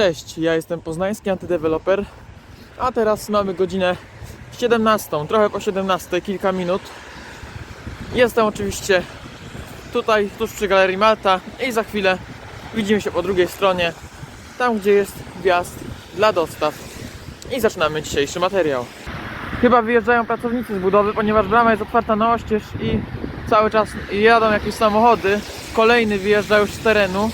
Cześć, ja jestem poznański antydeweloper, a teraz mamy godzinę 17, trochę po 17, kilka minut. Jestem oczywiście tutaj, tuż przy Galerii Malta i za chwilę widzimy się po drugiej stronie, tam gdzie jest wjazd dla dostaw. I zaczynamy dzisiejszy materiał. Chyba wyjeżdżają pracownicy z budowy, ponieważ brama jest otwarta na oścież i cały czas jadą jakieś samochody. Kolejny wyjeżdża już z terenu.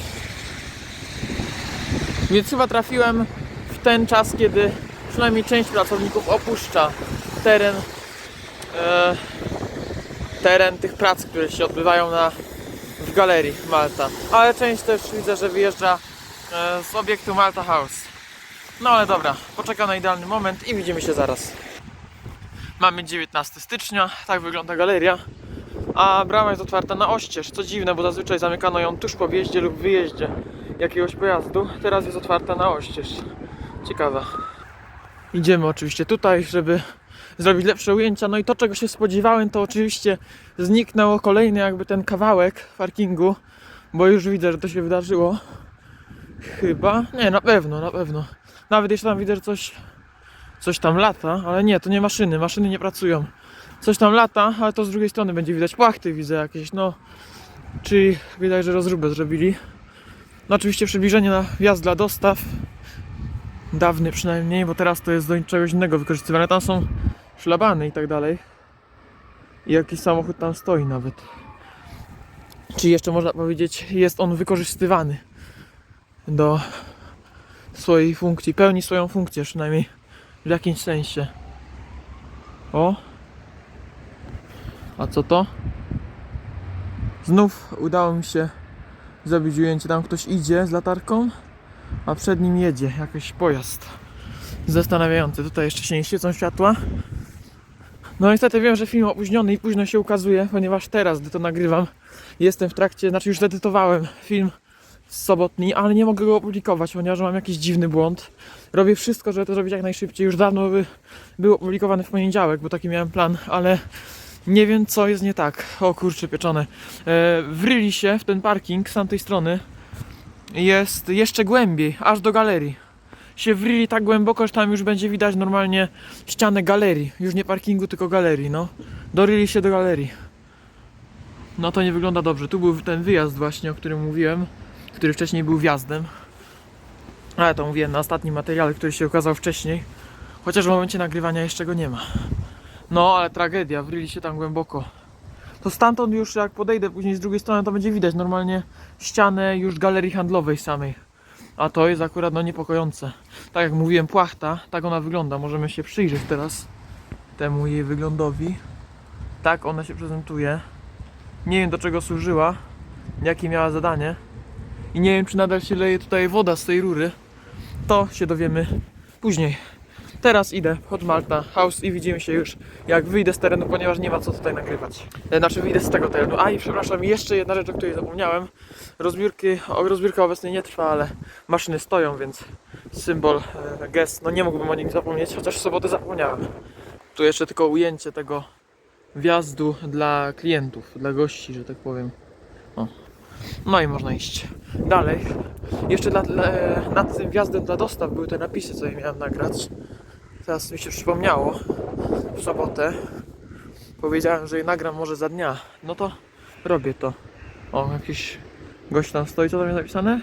Więc chyba trafiłem w ten czas, kiedy przynajmniej część pracowników opuszcza teren, e, teren tych prac, które się odbywają na, w galerii Malta. Ale część też widzę, że wyjeżdża e, z obiektu Malta House. No ale dobra, poczekam na idealny moment i widzimy się zaraz. Mamy 19 stycznia, tak wygląda galeria. A brama jest otwarta na oścież. Co dziwne, bo zazwyczaj zamykano ją tuż po wjeździe lub wyjeździe jakiegoś pojazdu. Teraz jest otwarta na oścież. Ciekawe. Idziemy oczywiście tutaj, żeby zrobić lepsze ujęcia. No i to, czego się spodziewałem, to oczywiście zniknęło kolejny jakby ten kawałek parkingu, bo już widzę, że to się wydarzyło. Chyba. Nie, na pewno, na pewno. Nawet jeszcze tam widzę, że coś, coś tam lata, ale nie, to nie maszyny. Maszyny nie pracują. Coś tam lata, ale to z drugiej strony będzie widać płachty, widzę jakieś, no. Czyli widać, że rozróbę zrobili. No oczywiście przybliżenie na wjazd dla dostaw. Dawny przynajmniej, bo teraz to jest do czegoś innego wykorzystywane. Tam są szlabany i tak dalej. I jakiś samochód tam stoi nawet. Czyli jeszcze można powiedzieć, jest on wykorzystywany do swojej funkcji. Pełni swoją funkcję przynajmniej w jakimś sensie. O! A co to? Znów udało mi się zrobić ujęcie. Tam ktoś idzie z latarką, a przed nim jedzie jakiś pojazd. Zastanawiający. Tutaj jeszcze się nie świecą światła. No niestety wiem, że film opóźniony i późno się ukazuje, ponieważ teraz, gdy to nagrywam, jestem w trakcie, znaczy już zedytowałem film sobotni, ale nie mogę go opublikować, ponieważ mam jakiś dziwny błąd. Robię wszystko, żeby to zrobić jak najszybciej. Już dawno by był opublikowany w poniedziałek, bo taki miałem plan, ale nie wiem co jest nie tak. O kurczę pieczone. E, wryli się w ten parking z tamtej strony. Jest jeszcze głębiej, aż do galerii. Się wryli tak głęboko, że tam już będzie widać normalnie ścianę galerii. Już nie parkingu, tylko galerii, no. Doryli się do galerii. No to nie wygląda dobrze. Tu był ten wyjazd właśnie, o którym mówiłem, który wcześniej był wjazdem. Ale to mówiłem na ostatnim materiale, który się ukazał wcześniej. Chociaż w momencie nagrywania jeszcze go nie ma. No, ale tragedia, wryli się tam głęboko. To stamtąd już jak podejdę później z drugiej strony, to będzie widać normalnie ścianę już galerii handlowej samej. A to jest akurat no niepokojące. Tak jak mówiłem, płachta, tak ona wygląda. Możemy się przyjrzeć teraz temu jej wyglądowi. Tak ona się prezentuje. Nie wiem do czego służyła, jakie miała zadanie. I nie wiem czy nadal się leje tutaj woda z tej rury. To się dowiemy później. Teraz idę pod Malta House i widzimy się już jak wyjdę z terenu, ponieważ nie ma co tutaj nagrywać. E, Znaczy wyjdę z tego terenu. A i przepraszam, jeszcze jedna rzecz, o której zapomniałem. Rozbiórki, rozbiórka obecnie nie trwa, ale maszyny stoją, więc symbol, e, gest, no nie mógłbym o nim zapomnieć, chociaż w sobotę zapomniałem. Tu jeszcze tylko ujęcie tego wjazdu dla klientów, dla gości, że tak powiem. O. No i można iść dalej. Jeszcze dla, dla, nad tym wjazdem dla dostaw były te napisy, co je miałem nagrać. Teraz mi się przypomniało w sobotę. Powiedziałem, że je nagram może za dnia. No to robię to. O, jakiś gość tam stoi. Co tam jest napisane?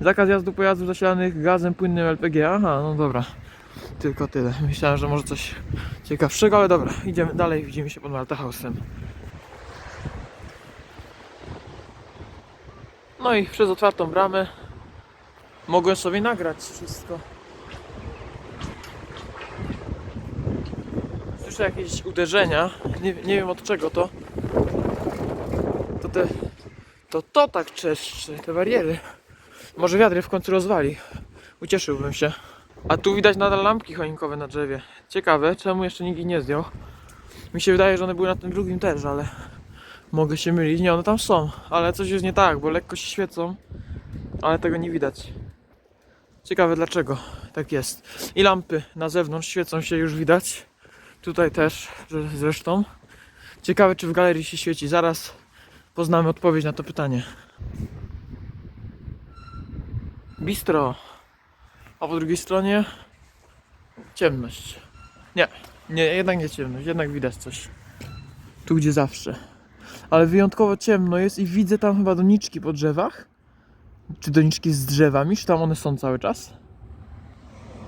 Zakaz jazdy pojazdów zasilanych gazem płynnym LPG. Aha, no dobra. Tylko tyle. Myślałem, że może coś ciekawszego, ale dobra. Idziemy dalej. Widzimy się pod Malta House'em. No i przez otwartą bramę mogłem sobie nagrać wszystko. Słyszę jakieś uderzenia. Nie, nie wiem od czego to. To te. To to tak czeszczy, te bariery. Może wiatr w końcu rozwali. Ucieszyłbym się. A tu widać nadal lampki choinkowe na drzewie. Ciekawe, czemu jeszcze nikt ich nie zdjął. Mi się wydaje, że one były na tym drugim też, ale mogę się mylić. Nie, one tam są, ale coś jest nie tak, bo lekko się świecą, ale tego nie widać. Ciekawe dlaczego tak jest. I lampy na zewnątrz świecą się już widać. Tutaj też zresztą. Ciekawe czy w galerii się świeci. Zaraz poznamy odpowiedź na to pytanie. Bistro. a po drugiej stronie ciemność. Nie, nie, jednak nie ciemność, jednak widać coś. Tu gdzie zawsze. Ale wyjątkowo ciemno jest i widzę tam chyba doniczki po drzewach. Czy doniczki z drzewami, czy tam one są cały czas?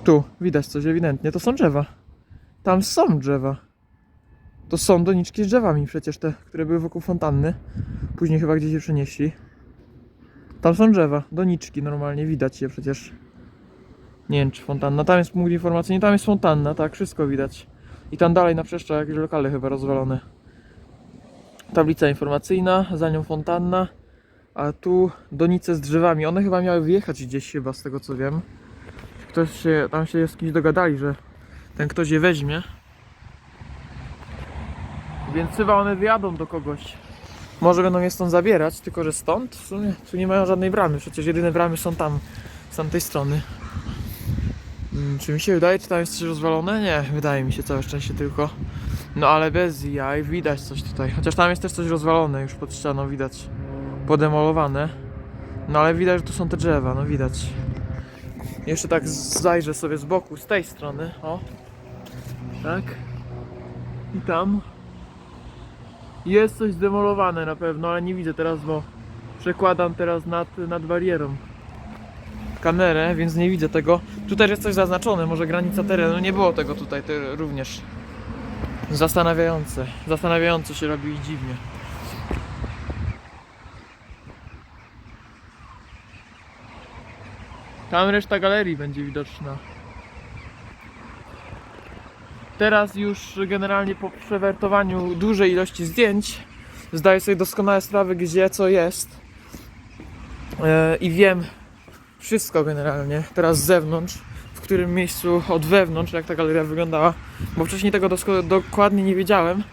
Tu, widać coś ewidentnie, to są drzewa. Tam są drzewa. To są doniczki z drzewami przecież te, które były wokół fontanny. Później chyba gdzieś je przenieśli. Tam są drzewa, doniczki normalnie, widać je przecież. Nie wiem czy fontanna, tam jest punkt informacyjny, tam jest fontanna, tak, wszystko widać. I tam dalej na przeszcza jakieś lokale chyba rozwalone. Tablica informacyjna, za nią fontanna, a tu donice z drzewami. One chyba miały wjechać gdzieś chyba z tego co wiem. Ktoś się, tam się z kimś dogadali, że ten ktoś je weźmie. Więc chyba one wyjadą do kogoś. Może będą je stąd zabierać, tylko że stąd w sumie tu nie mają żadnej bramy. Przecież jedyne bramy są tam, z tamtej strony. Mm, Czy mi się wydaje, czy tam jest coś rozwalone? Nie, wydaje mi się całe szczęście tylko. No ale bez jaj, widać coś tutaj. Chociaż tam jest też coś rozwalone już pod ścianą, widać. Podemolowane. No ale widać, że tu są te drzewa, no widać. Jeszcze tak zajrzę sobie z boku, z tej strony, o. Tak. I tam. Jest coś zdemolowane na pewno, ale nie widzę teraz, bo przekładam teraz nad, nad barierą kamerę, więc nie widzę tego. Tu też jest coś zaznaczone, może granica terenu. Nie było tego tutaj te, również. Zastanawiające. Zastanawiająco się robi i dziwnie. Tam reszta galerii będzie widoczna. Teraz już generalnie po przewertowaniu dużej ilości zdjęć zdaję sobie doskonale sprawę gdzie co jest. E, I wiem wszystko generalnie, teraz z zewnątrz, w którym miejscu od wewnątrz, jak ta galeria wyglądała, bo wcześniej tego dokładnie nie wiedziałem,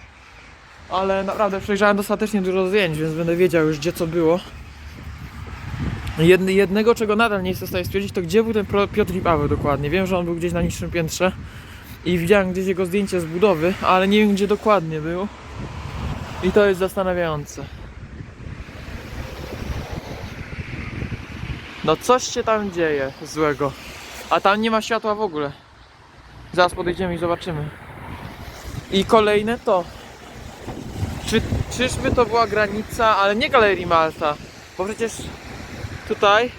ale naprawdę przejrzałem dostatecznie dużo zdjęć, więc będę wiedział już gdzie co było. Jednego, czego nadal nie jestem w stanie stwierdzić, to gdzie był ten Piotr i Paweł dokładnie. Wiem, że on był gdzieś na niższym piętrze i widziałem gdzieś jego zdjęcie z budowy, ale nie wiem gdzie dokładnie był. I to jest zastanawiające. No coś się tam dzieje złego. A tam nie ma światła w ogóle. Zaraz podejdziemy i zobaczymy. I kolejne to. Czy, czyżby to była granica, ale nie Galerii Malta? Bo przecież tutaj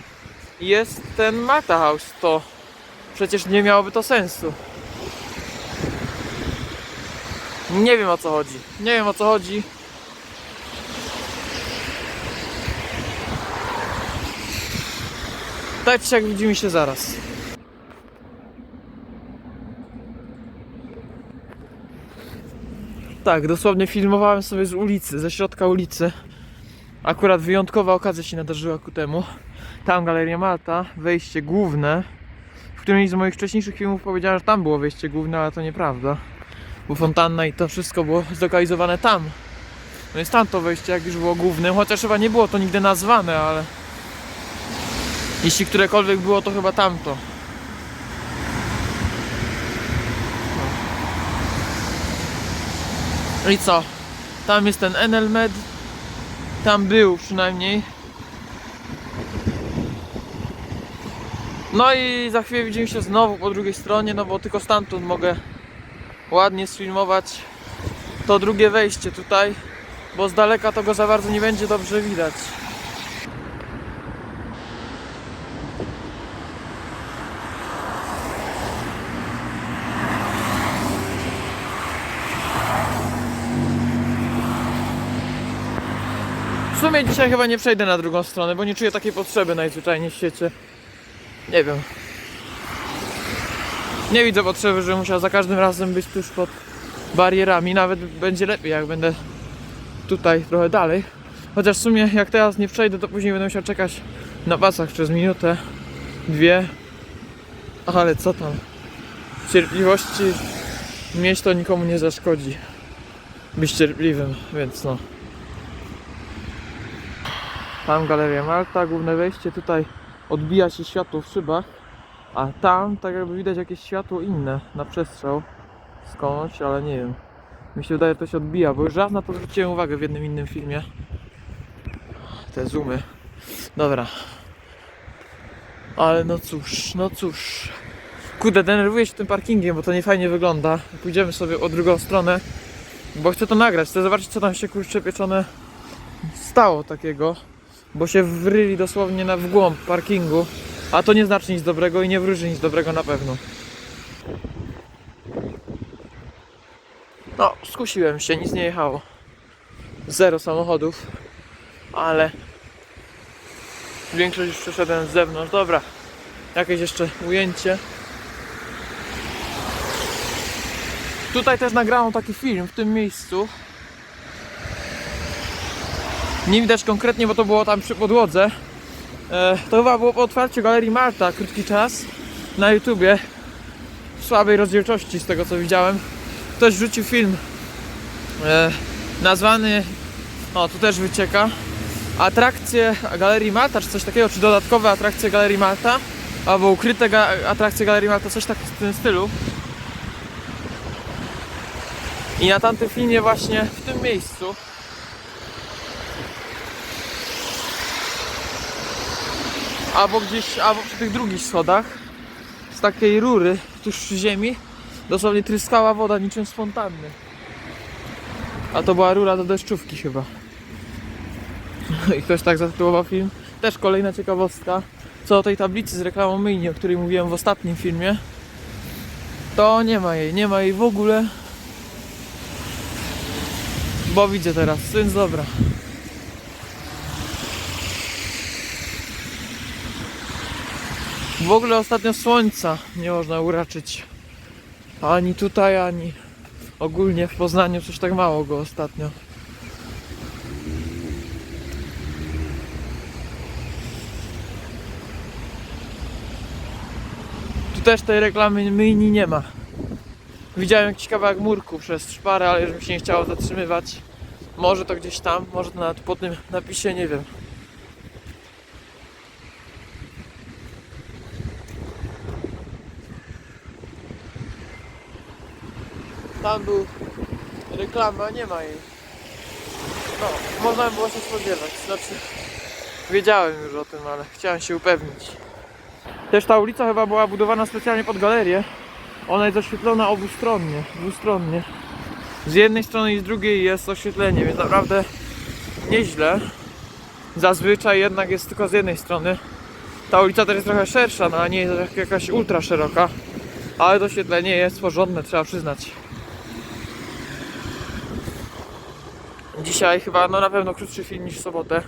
jest ten Malta House. To przecież nie miałoby to sensu. Nie wiem o co chodzi. Nie wiem o co chodzi. Tak jak widzimy się zaraz. Tak, dosłownie filmowałem sobie z ulicy, ze środka ulicy. Akurat wyjątkowa okazja się nadarzyła ku temu. Tam Galeria Malta, wejście główne. W którymś z moich wcześniejszych filmów powiedziałem, że tam było wejście główne, ale to nieprawda. Bo fontanna i to wszystko było zlokalizowane tam. No jest tam to wejście, jak już było głównym, chociaż chyba nie było to nigdy nazwane, ale jeśli którekolwiek było, to chyba tamto. No i co? Tam jest ten Enelmed. Tam był przynajmniej. No i za chwilę widzimy się znowu po drugiej stronie, no bo tylko stamtąd mogę ładnie sfilmować to drugie wejście tutaj, bo z daleka to go za bardzo nie będzie dobrze widać. W sumie dzisiaj chyba nie przejdę na drugą stronę, bo nie czuję takiej potrzeby najzwyczajniej w świecie. Nie wiem. Nie widzę potrzeby, że musiał za każdym razem być tuż pod barierami. Nawet będzie lepiej, jak będę tutaj trochę dalej. Chociaż w sumie jak teraz nie przejdę, to później będę musiał czekać na pasach przez minutę, dwie. Ale co tam? Cierpliwości mieć to nikomu nie zaszkodzi. Być cierpliwym, więc no. Tam Galeria Malta, główne wejście, tutaj odbija się światło w szybach, a tam tak jakby widać jakieś światło inne na przestrzał skądś, ale nie wiem. Mi się wydaje, że to się odbija, bo już raz na to zwróciłem uwagę w jednym innym filmie. Te zoomy. Dobra. Ale no cóż, no cóż. Kurde, denerwuję się tym parkingiem, bo to nie fajnie wygląda. Pójdziemy sobie o drugą stronę, bo chcę to nagrać. Chcę zobaczyć, co tam się kurczę pieczone stało takiego. Bo się wryli dosłownie na w głąb parkingu. A to nie znaczy nic dobrego i nie wróży nic dobrego na pewno. No, skusiłem się, nic nie jechało. Zero samochodów, ale większość już przeszedłem z zewnątrz. Dobra, jakieś jeszcze ujęcie. Tutaj też nagrałem taki film w tym miejscu. Nie widać konkretnie, bo to było tam przy podłodze. E, to chyba było po otwarciu Galerii Marta, krótki czas na YouTubie. W słabej rozdzielczości z tego co widziałem. Ktoś wrzucił film e, nazwany, o tu też wycieka, atrakcje Galerii Marta, czy coś takiego, czy dodatkowe atrakcje Galerii Marta, albo ukryte ga- atrakcje Galerii Marta, coś tak w tym stylu. I na tamtym filmie właśnie w tym miejscu albo gdzieś, albo przy tych drugich schodach z takiej rury tuż przy ziemi dosłownie tryskała woda niczym z. A to była rura do deszczówki chyba. I ktoś tak zatytułował film. Też kolejna ciekawostka. Co o tej tablicy z reklamą myjni, o której mówiłem w ostatnim filmie. To nie ma jej, nie ma jej w ogóle. Bo widzę teraz, więc dobra. W ogóle ostatnio słońca nie można uraczyć. Ani tutaj, ani ogólnie w Poznaniu coś tak mało go ostatnio. Tu też tej reklamy myjni nie ma. Widziałem jakiś kawałek murku przez szparę, ale już mi się nie chciało zatrzymywać. Może to gdzieś tam, może to nawet po tym napisie, nie wiem. Tam był reklama, nie ma jej. No, można by było się spodziewać. Znaczy, wiedziałem już o tym, ale chciałem się upewnić. Też ta ulica chyba była budowana specjalnie pod galerię. Ona jest oświetlona obustronnie, dwustronnie. Z jednej strony i z drugiej jest oświetlenie, więc naprawdę nieźle. Zazwyczaj jednak jest tylko z jednej strony. Ta ulica też jest trochę szersza, no a nie jest jak- jakaś ultra szeroka. Ale to oświetlenie jest porządne, trzeba przyznać. Dzisiaj chyba, no na pewno krótszy film niż w sobotę.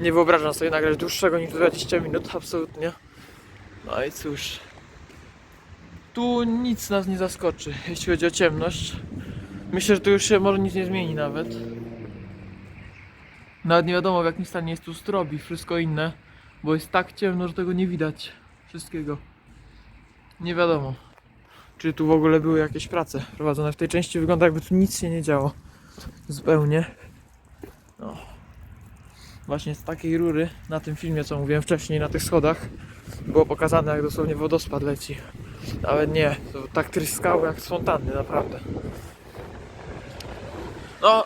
Nie wyobrażam sobie nagrać dłuższego niż 20 minut, absolutnie. No i cóż. Tu nic nas nie zaskoczy, jeśli chodzi o ciemność. Myślę, że tu już się może nic nie zmieni nawet. Nawet nie wiadomo w jakim stanie jest tu strobi, wszystko inne. Bo jest tak ciemno, że tego nie widać. Wszystkiego. Nie wiadomo. Czy tu w ogóle były jakieś prace prowadzone. W tej części wygląda jakby tu nic się nie działo. Zupełnie. Właśnie z takiej rury na tym filmie, co mówiłem wcześniej, na tych schodach, było pokazane, jak dosłownie wodospad leci. Nawet nie, to tak tryskało jak z fontanny, naprawdę. No.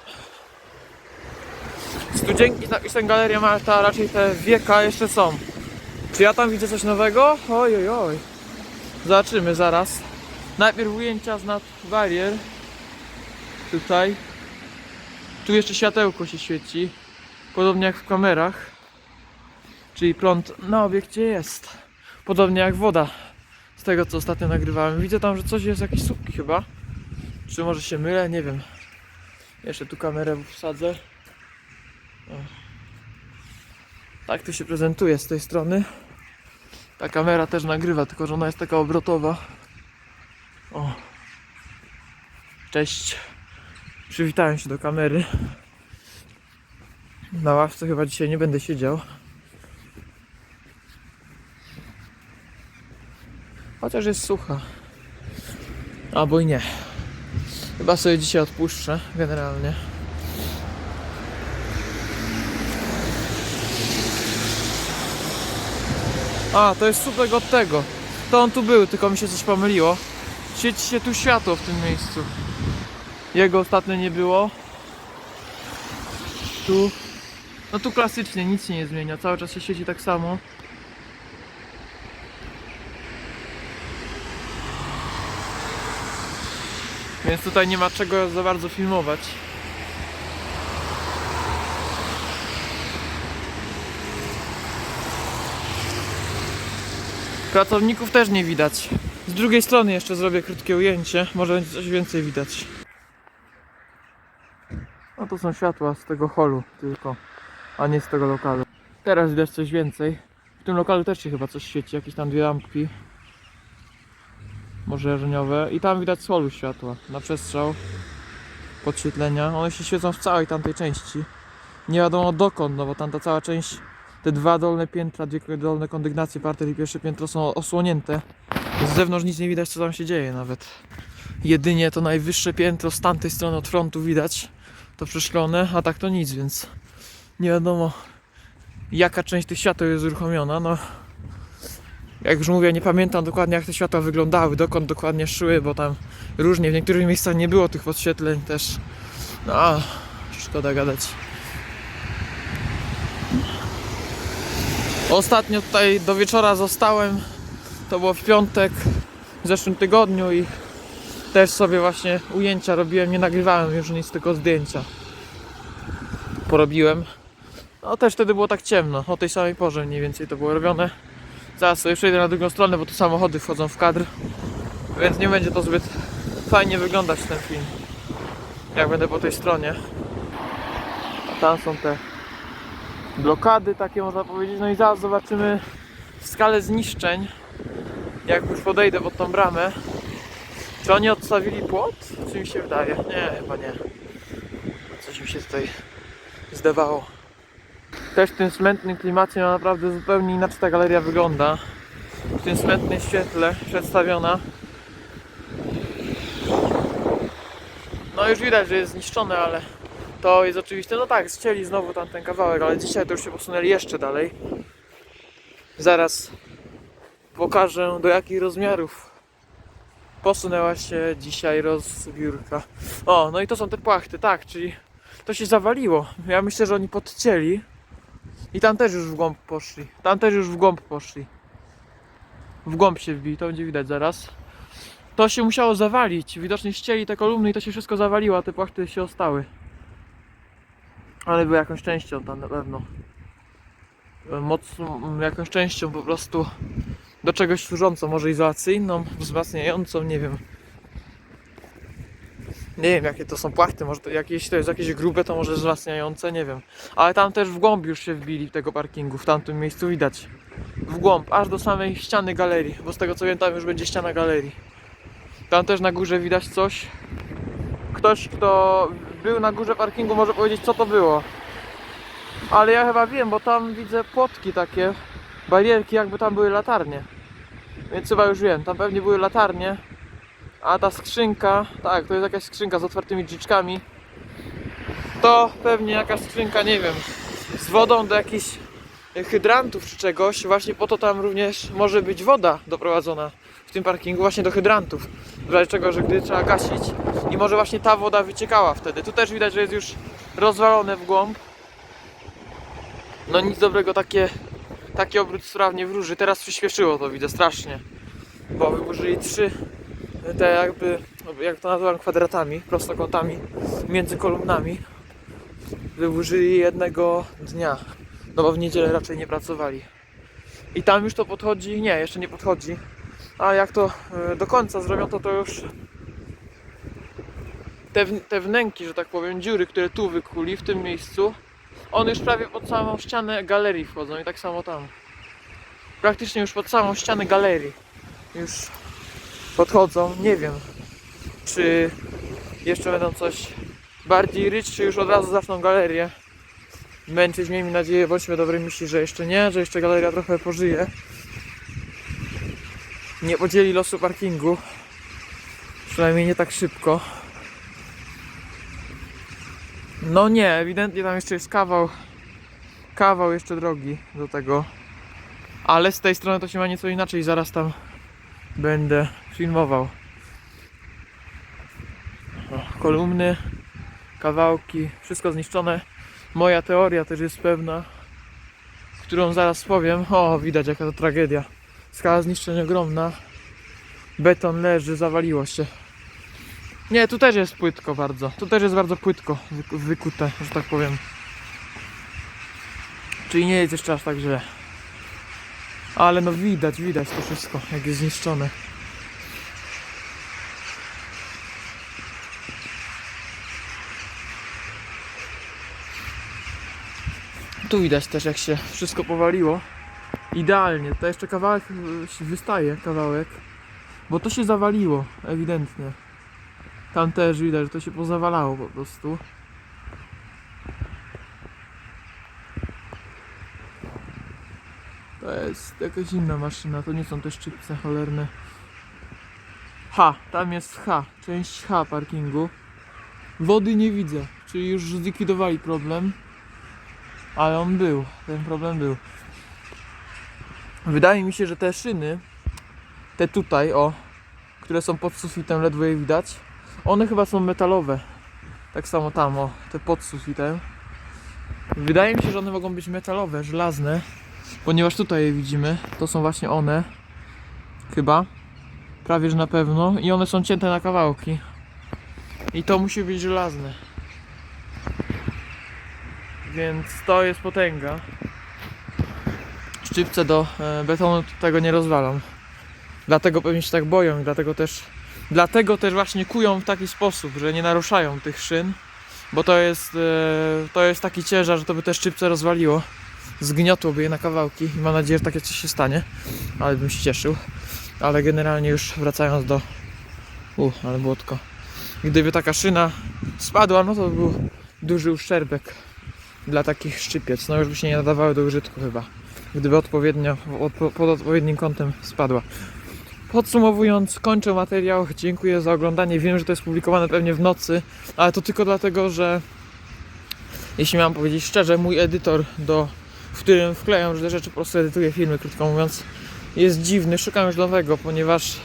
Studzienki z napisem Galeria Marta, a raczej te wieka jeszcze są. Czy ja tam widzę coś nowego? Oj, oj, oj. Zobaczymy zaraz. Najpierw ujęcia z nad barier. Tutaj. Tu jeszcze światełko się świeci. Podobnie jak w kamerach. Czyli prąd na obiekcie jest. Podobnie jak woda. Z tego co ostatnio nagrywałem. Widzę tam, że coś jest, jakieś słupki chyba. Czy może się mylę? Nie wiem. Jeszcze tu kamerę wsadzę. O. Tak to się prezentuje z tej strony. Ta kamera też nagrywa, tylko że ona jest taka obrotowa. O. Cześć. Przywitałem się do kamery. Na ławce chyba dzisiaj nie będę siedział. Chociaż jest sucha. Albo i nie. Chyba sobie dzisiaj odpuszczę, generalnie. A, to jest słupek od tego. To on tu był, tylko mi się coś pomyliło. Świeci się tu światło w tym miejscu. Jego ostatnio nie było. Tu. No tu klasycznie nic się nie zmienia, cały czas się siedzi tak samo. Więc tutaj nie ma czego za bardzo filmować. Pracowników też nie widać. Z drugiej strony jeszcze zrobię krótkie ujęcie, może będzie coś więcej widać. No to są światła z tego holu tylko a nie z tego lokalu. Teraz widać coś więcej. W tym lokalu też się chyba coś świeci, jakieś tam dwie lampki. Może jarzeniowe. I tam widać z holu światła na przestrzał podświetlenia. One się świecą w całej tamtej części. Nie wiadomo dokąd, no bo tamta cała część, te dwa dolne piętra, dwie dolne kondygnacje, parter i pierwsze piętro są osłonięte. Z zewnątrz nic nie widać, co tam się dzieje nawet. Jedynie to najwyższe piętro z tamtej strony od frontu widać, to przeszklone, a tak to nic, więc nie wiadomo jaka część tych świateł jest uruchomiona. No, jak już mówię, nie pamiętam dokładnie jak te światła wyglądały, dokąd dokładnie szły, bo tam różnie, w niektórych miejscach nie było tych podświetleń też. No, szkoda gadać. Ostatnio tutaj do wieczora zostałem. To było w piątek w zeszłym tygodniu i też sobie właśnie ujęcia robiłem, nie nagrywałem już nic, tylko zdjęcia. Porobiłem. No też wtedy było tak ciemno, o tej samej porze mniej więcej to było robione. Zaraz sobie przejdę na drugą stronę, bo tu samochody wchodzą w kadr. Więc nie będzie to zbyt fajnie wyglądać ten film. Jak będę po tej stronie. Tam są te blokady takie można powiedzieć. No i zaraz zobaczymy skalę zniszczeń. Jak już podejdę pod tą bramę. Czy oni odstawili płot? Czy mi się wydaje? Nie, chyba nie. Coś mi się tutaj zdawało. Też w tym smętnym klimacie no naprawdę zupełnie inaczej ta galeria wygląda. W tym smętnym świetle przedstawiona. No już widać, że jest zniszczone, ale to jest oczywiste. No tak, zcięli znowu tamten kawałek, ale dzisiaj to już się posunęli jeszcze dalej. Zaraz pokażę do jakich rozmiarów posunęła się dzisiaj rozbiórka. O, no i to są te płachty, tak, czyli to się zawaliło. Ja myślę, że oni podcięli i tam też już w głąb poszli. Tam też już w głąb poszli. W głąb się wbili, to będzie widać zaraz. To się musiało zawalić. Widocznie ścięli te kolumny i to się wszystko zawaliło, a te płachty się ostały. Ale były jakąś częścią tam na pewno. Jakąś częścią po prostu do czegoś służącą, może izolacyjną, wzmacniającą, nie wiem. Nie wiem jakie to są płachty, może to jakieś to jest jakieś grube, to może wzmacniające, nie wiem. Ale tam też w głąb już się wbili tego parkingu, w tamtym miejscu widać. W głąb, aż do samej ściany galerii, bo z tego co wiem tam już będzie ściana galerii. Tam też na górze widać coś. Ktoś kto był na górze parkingu może powiedzieć co to było. Ale ja chyba wiem, bo tam widzę płotki takie, barierki jakby tam były latarnie. Więc chyba już wiem, tam pewnie były latarnie. A ta skrzynka, tak, to jest jakaś skrzynka z otwartymi drzwiczkami. To pewnie jakaś skrzynka, nie wiem, z wodą do jakichś hydrantów czy czegoś. Właśnie po to tam również może być woda doprowadzona w tym parkingu, właśnie do hydrantów. W razie czego, że gdy trzeba gasić. I może właśnie ta woda wyciekała wtedy. Tu też widać, że jest już rozwalone w głąb. No nic dobrego takie, taki obrót spraw nie wróży. Teraz przyspieszyło to, widzę, strasznie. Bo wyburzyli trzy te jakby, jak to nazywam, kwadratami, prostokątami między kolumnami. Wyburzyli jednego dnia. No bo w niedzielę raczej nie pracowali. I tam już to podchodzi, nie, jeszcze nie podchodzi. A jak to e, do końca zrobią, to to już te, te wnęki, że tak powiem, dziury, które tu wykuli w tym miejscu, one już prawie pod samą ścianę galerii wchodzą i tak samo tam. Praktycznie już pod samą ścianę galerii już podchodzą. Nie wiem, czy jeszcze będą coś bardziej ryć, czy już od razu zaczną galerię męczyć. Miejmy nadzieję, bądźmy dobrej myśli, że jeszcze nie, że jeszcze galeria trochę pożyje. Nie podzieli losu parkingu. Przynajmniej nie tak szybko. No nie, ewidentnie tam jeszcze jest kawał, kawał jeszcze drogi do tego. Ale z tej strony to się ma nieco inaczej, zaraz tam będę filmował. Kolumny, kawałki, wszystko zniszczone. Moja teoria też jest pewna, którą zaraz powiem. O, widać jaka to tragedia. Skala zniszczeń ogromna. Beton leży, zawaliło się. Nie, tu też jest płytko bardzo. Tu też jest bardzo płytko wyku- wykute, że tak powiem. Czyli nie jest jeszcze aż tak źle. Ale no widać, widać to wszystko, jak jest zniszczone. Tu widać też jak się wszystko powaliło. Idealnie, to jeszcze kawałek y, wystaje, kawałek. Bo to się zawaliło, ewidentnie. Tam też widać, że to się pozawalało po prostu. To jest jakaś inna maszyna, to nie są te szczypce cholerne. H, tam jest H, część H parkingu. Wody nie widzę, czyli już zlikwidowali problem. Ale on był, ten problem był. Wydaje mi się, że te szyny, te tutaj, o, które są pod sufitem, ledwo je widać, one chyba są metalowe. Tak samo tam, o, te pod sufitem. Wydaje mi się, że one mogą być metalowe, żelazne, ponieważ tutaj je widzimy. To są właśnie one. Chyba. Prawie że na pewno. I one są cięte na kawałki. I to musi być żelazne. Więc to jest potęga. Szczypce do e, betonu tego nie rozwalą. Dlatego pewnie się tak boją i dlatego też Dlatego też właśnie kują w taki sposób, że nie naruszają tych szyn, bo to jest, e, to jest taki ciężar, że to by te szczypce rozwaliło, zgniotłoby je na kawałki i mam nadzieję, że takie coś się stanie, ale bym się cieszył. Ale generalnie już wracając do... U, ale błotko. Gdyby taka szyna spadła, no to by był duży uszczerbek dla takich szczypiec. No już by się nie nadawały do użytku chyba. Gdyby odpowiednio, odpo- pod odpowiednim kątem spadła. Podsumowując, kończę materiał. Dziękuję za oglądanie. Wiem, że to jest publikowane pewnie w nocy, ale to tylko dlatego, że jeśli mam powiedzieć szczerze, mój edytor, do, w którym wklejam różne rzeczy, po prostu edytuję filmy, krótko mówiąc, jest dziwny. Szukam już nowego, ponieważ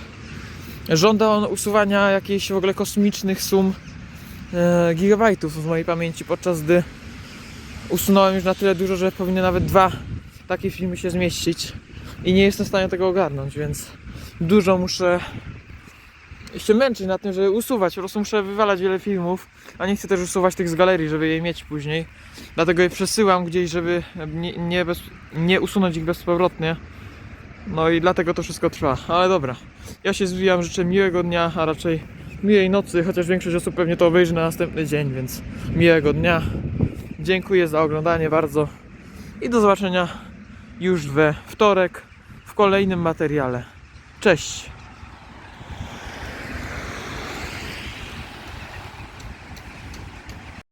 żąda on usuwania jakichś w ogóle kosmicznych sum e, gigabajtów w mojej pamięci, podczas gdy usunąłem już na tyle dużo, że powinny nawet dwa takie filmy się zmieścić i nie jestem w stanie tego ogarnąć, więc dużo muszę się męczyć nad tym, żeby usuwać. Po prostu muszę wywalać wiele filmów, a nie chcę też usuwać tych z galerii, żeby je mieć później. Dlatego je przesyłam gdzieś, żeby nie, nie, bez, nie usunąć ich bezpowrotnie. No i dlatego to wszystko trwa. Ale dobra, ja się zwijam, życzę miłego dnia, a raczej miłej nocy, chociaż większość osób pewnie to obejrzy na następny dzień, więc miłego dnia. Dziękuję za oglądanie bardzo i do zobaczenia już we wtorek w kolejnym materiale. Cześć!